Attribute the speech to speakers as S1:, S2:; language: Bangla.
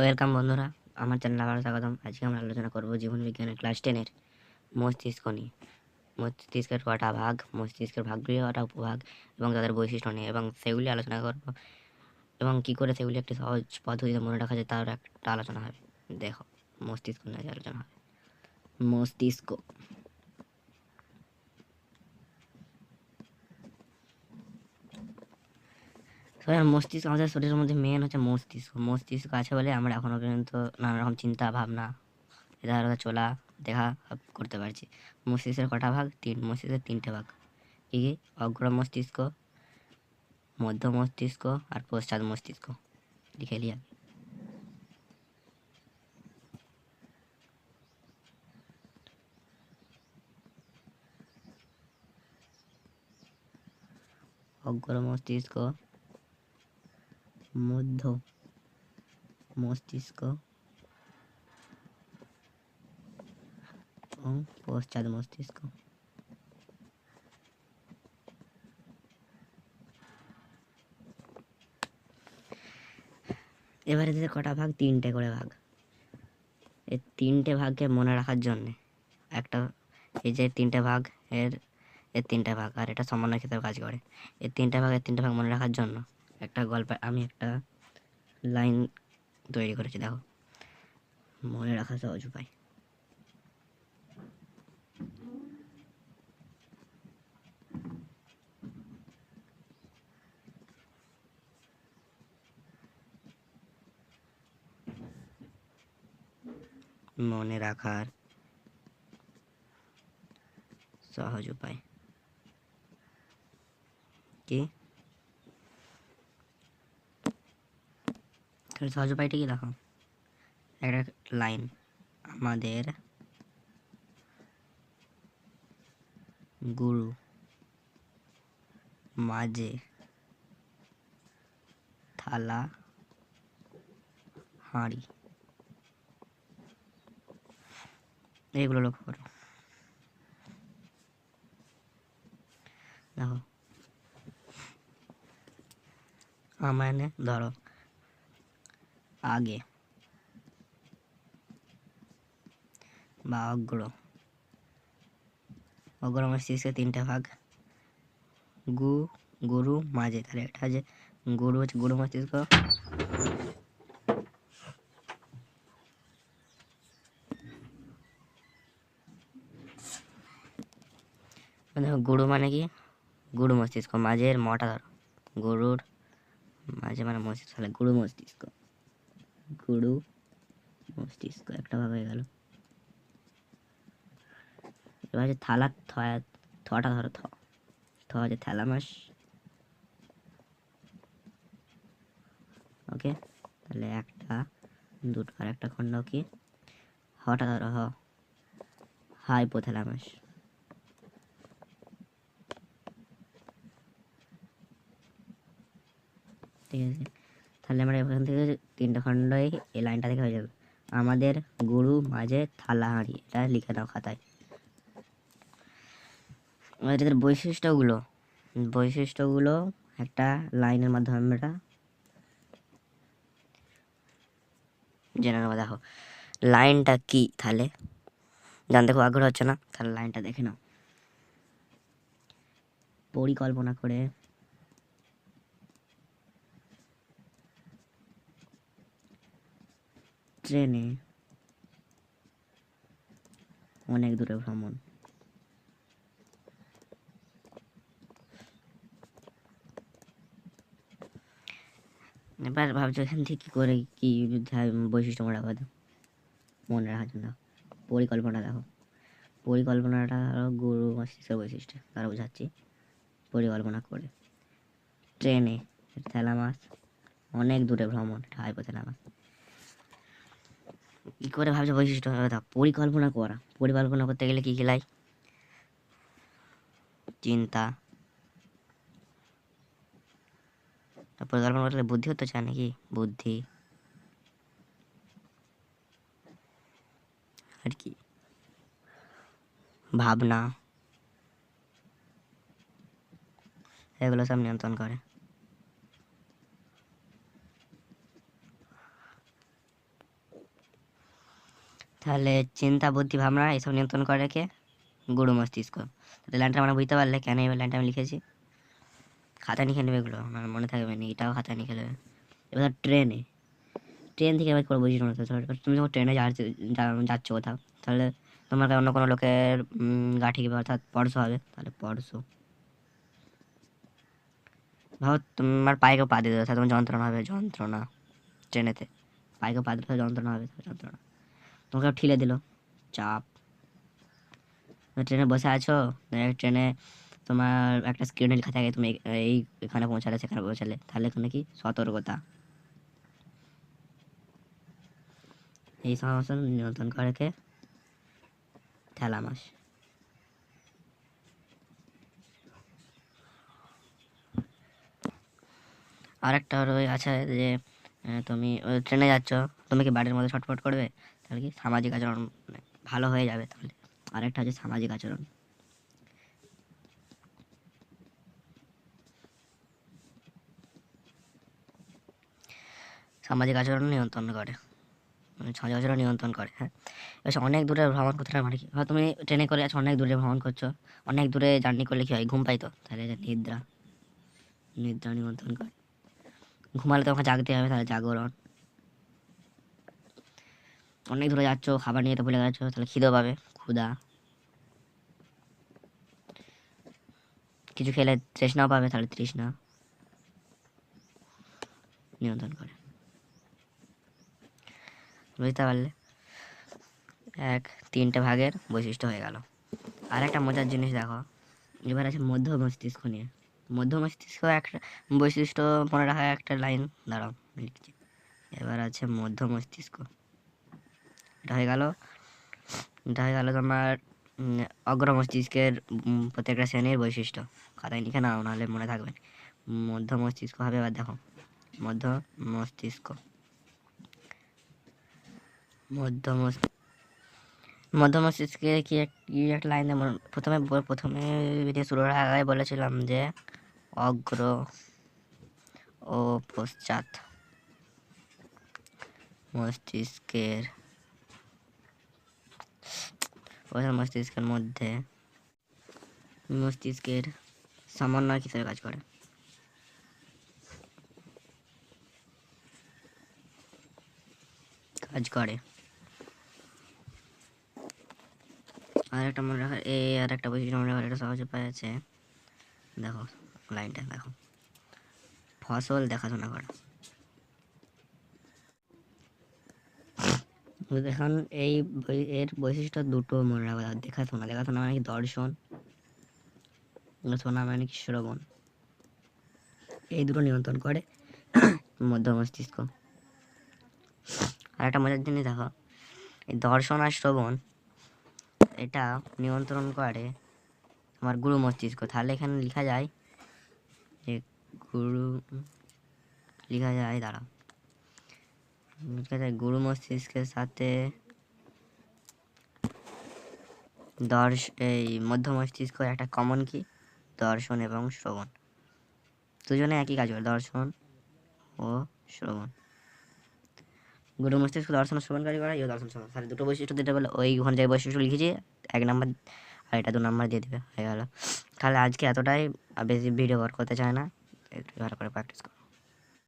S1: ওয়েলকাম বন্ধুরা, আমার চ্যানেল আবার স্বাগতম। আজকে আমরা আলোচনা করব জীবন বিজ্ঞানের ক্লাস টেনের মস্তিষ্ক নিয়ে। মস্তিষ্কের কটা ভাগ, মস্তিষ্কের ভাগগুলি কটা উপভাগ এবং তাদের বৈশিষ্ট্য নিয়ে। এবং সেগুলি আলোচনা করব। এবং কি করে সেগুলি একটি সহজ পদ্ধতিতে মনে রাখা যায় তার একটা আলোচনা হবে। দেখো, মস্তিষ্ক নিয়ে আলোচনা হবে। মস্তিষ্ক। সবাই মস্তিষ্ক আমাদের শরীরের মধ্যে মেন হচ্ছে মস্তিষ্ক। মস্তিষ্ক আছে বলে আমরা এখনও পর্যন্ত নানা রকম চিন্তা, ভাবনা এধার চলা দেখা করতে পারছি। মস্তিষ্কের কটা ভাগ? তিন। মস্তিষ্কের তিনটে ভাগ। কী অগ্র মস্তিষ্ক, মধ্য মস্তিষ্ক আর পশ্চাৎ মস্তিষ্ক। লিখে লিয়া অগ্র মস্তিষ্ক মধ্য মস্তিষ্ক এবং পশ্চাৎ মস্তিষ্ক। এবারে এদের কটা ভাগ? তিনটে করে ভাগ। এই তিনটে ভাগকে মনে রাখার জন্যে একটা এই যে তিনটে ভাগ, এর এর তিনটে ভাগ, আর এটা সমন্বয় ক্ষেত্রে কাজ করে। এই তিনটে ভাগের তিনটে ভাগ মনে রাখার জন্য একটা গল্পে আমি একটা লাইন তৈরি করেছি, দেখো। মনে রাখা সহজ উপায়। মনে রাখার সহজ উপায়। কি? সহজ উপায়টা কি দেখো? একটা লাইন আমাদের গুরু মাঝে থালা হাঁড়ি। এগুলো লক্ষ্য করো। দেখো। মানে ধরো। আগে। বা অগ্র। অগ্র মস্তিষ্কের তিনটা ভাগ। গু, গরু, মাঝে। তাহলে এটা হচ্ছে গরু হচ্ছে গরু মস্তিষ্ক দেখো গরু মানে কি? গরু মস্তিষ্ক মাঝের মটা ধরো। গরুর মাঝে মানে মস্তিষ্ক তাহলে গরু মস্তিষ্ক গরু। মস্তিষ্ক একটা ভাবে গেল। এবার হচ্ছে থালা থয়া থটা ধরো, থ থ হচ্ছে থ্যালামাস ওকে, তাহলে একটা, দুটো আর একটা খণ্ড কি হটা ধরো, হ। হাইপোথ্যালামাস ঠিক আছে। তাহলে আমরা এখান থেকে তিনটা খণ্ডই এই লাইনটা থেকে হয়ে যাবে। আমাদের গরু মাঝে থালা হাঁড়ি, এটা লিখে দাও খাতায়। এবার এদের বৈশিষ্ট্যগুলো বৈশিষ্ট্যগুলো একটা লাইনের মাধ্যমে আমরা জেনে নেব। দেখো, লাইনটা কি তাহলে? জানতে খুব আগ্রহ হচ্ছে না? তাহলে লাইনটা দেখে নাও। পরিকল্পনা করে ট্রেনে। অনেক দূরে ভ্রমণ। এবার ভাবছ এখান থেকে কী করে কি বৈশিষ্ট্য মনে রাখা মনে রাখার জন্য। পরিকল্পনা দেখো। পরিকল্পনাটা গুরু মস্তিষ্কের বৈশিষ্ট্য। তারা বোঝাচ্ছি। পরিকল্পনা করে। ট্রেনে থ্যালামাস অনেক দূরে ভ্রমণ হাইপোথ্যালামাস কি করে ভাবছ বৈশিষ্ট্য? পরিকল্পনা করা। পরিকল্পনা করতে গেলে কি লাই চিন্তা। পরিকল্পনা করতে গেলে বুদ্ধি হতে চায় নাকি? বুদ্ধি। আর কি? ভাবনা। এগুলো সব নিয়ন্ত্রণ করে। তাহলে চিন্তা বুদ্ধি ভাবনা এসব নিয়ন্ত্রণ করে রেখে গুরু মস্তিষ্ক। তাহলে লাইনটা আমরা বুঝতে পারলে কেন এই লাইনটা আমি লিখেছি? খাতা লিখে নেবে এগুলো আমার মনে থাকবে না এটাও খাতা লিখে নেবে। এবার ট্রেনে ট্রেন থেকে এবার করে বুঝি না তো ধর, তুমি যখন ট্রেনে যাচ্ছ কোথাও তাহলে তোমাকে অন্য কোনো লোকের উম, গা অর্থাৎ পরশ হবে তাহলে পরশ। ভাবো তোমার পায়ে পা দিয়ে দেবে তোমার যন্ত্রণা হবে যন্ত্রণা। ট্রেনেতে পায়ে পা দিলে যন্ত্রণা হবে যন্ত্রণা। তোমাকে ঠিলে দিল। চাপ। ট্রেনে বসে আছো? ট্রেনে তোমার একটা স্ক্রিনে লেখা থাকে, তুমি এই- এখানে পৌঁছালে, সেখানে পৌঁছালে। তাহলে এখানে কি সতর্কতা? এই সমস্ত নিয়ন্ত্রণ করে কে থ্যালামাস আর একটা আছে যে তুমি ট্রেনে যাচ্ছ, তুমি কি বাড়ির মধ্যে ছটফট করবে? তাহলে কি সামাজিক আচরণ ভালো হয়ে যাবে তাহলে? আরেকটা হচ্ছে সামাজিক আচরণ। সামাজিক আচরণ নিয়ন্ত্রণ করে। মানে সামাজিক আচরণ নিয়ন্ত্রণ করে হ্যাঁ? এবার অনেক দূরে ভ্রমণ করতে মানে কি? হয় তুমি ট্রেনে করে আছো, অনেক দূরে ভ্রমণ করছ, অনেক দূরে জার্নি করলে কি হয়? ঘুম পাই তো? তাহলে নিদ্রা নিদ্রা নিয়ন্ত্রণ করে। ঘুমালে তোমাকে জাগতে হবে, তাহলে জাগরণ। অনেক দূরে যাচ্ছ, খাবার নিয়ে তো ভুলে গেছো, তাহলে খিদে পাবে, ক্ষুধা। কিছু খেলে তৃষ্ণাও পাবে, তাহলে তৃষ্ণা। নিয়ন্ত্রণ করে। বুঝতে পারলে? এক, তিনটে ভাগের বৈশিষ্ট্য হয়ে গেল। আর একটা মজার জিনিস দেখো, এবার আছে মধ্য মস্তিষ্ক নিয়ে। মধ্য মস্তিষ্ক একটা বৈশিষ্ট্য মনে রাখা একটা লাইন, দাঁড়াও, লিখছি। এবার আছে মধ্য মস্তিষ্ক। এটা হয়ে গেল। এটা হয়ে গেল তোমার অগ্র মস্তিষ্কের প্রত্যেকটা শ্রেণির বৈশিষ্ট্য। খাতায় লিখে নাও, নাহলে মনে থাকবে। না। মধ্য মস্তিষ্ক হবে, এবার দেখো। মধ্য মস্তিষ্ক মধ্য মস্ত মধ্য মস্তিষ্কে কি কি একটা লাইন প্রথমে প্রথমে ভিডিও শুরুর আগে বলেছিলাম যে অগ্র ও পশ্চাৎ মস্তিষ্কের প্রধান মস্তিষ্কের মধ্যে মস্তিষ্কের সমন্বয় হিসেবে কাজ করে। কাজ করে। আর একটা মনে রাখার এই আর একটা বৈশিষ্ট্য মনে রাখার একটা সহজে পাওয়া যাচ্ছে দেখো, লাইনটা, দেখো। ফসল দেখাশোনা করা। দেখুন এই এর বৈশিষ্ট্য দুটো মনে রাখা যায়। দেখাশোনা দেখাশোনা মানে কি? দর্শন শোনা মানে কি? শ্রবণ। এই দুটো নিয়ন্ত্রণ করে মধ্য মস্তিষ্ক আর একটা মজার জিনিস দেখো, এই দর্শন আর শ্রবণ, এটা নিয়ন্ত্রণ করে আমার গুরু মস্তিষ্ক। তাহলে এখানে লেখা যায় যে, গুরু, লেখা যায় দাঁড়া গুরু মস্তিষ্কের সাথে দর্শ, এই মধ্য মস্তিষ্ক একটা কমন কি? দর্শন এবং শ্রবণ। দুজনে একই কাজ করে, দর্শন ও শ্রবণ। গুরু মস্তিষ্ক দর্শন শ্রবণকারী করা ইয়ে দর্শন শ্রবণ। তাহলে দুটো বৈশিষ্ট্য দিতে বলে ওই ওখানে যে বৈশিষ্ট্য লিখেছি, এক নাম্বার আর এটা দু নাম্বার দিয়ে দেবে, হয়ে গেল। তাহলে আজকে এতটাই বেশি ভিডিও বার করতে চায় না, একটু ভালো করে প্র্যাকটিস করো।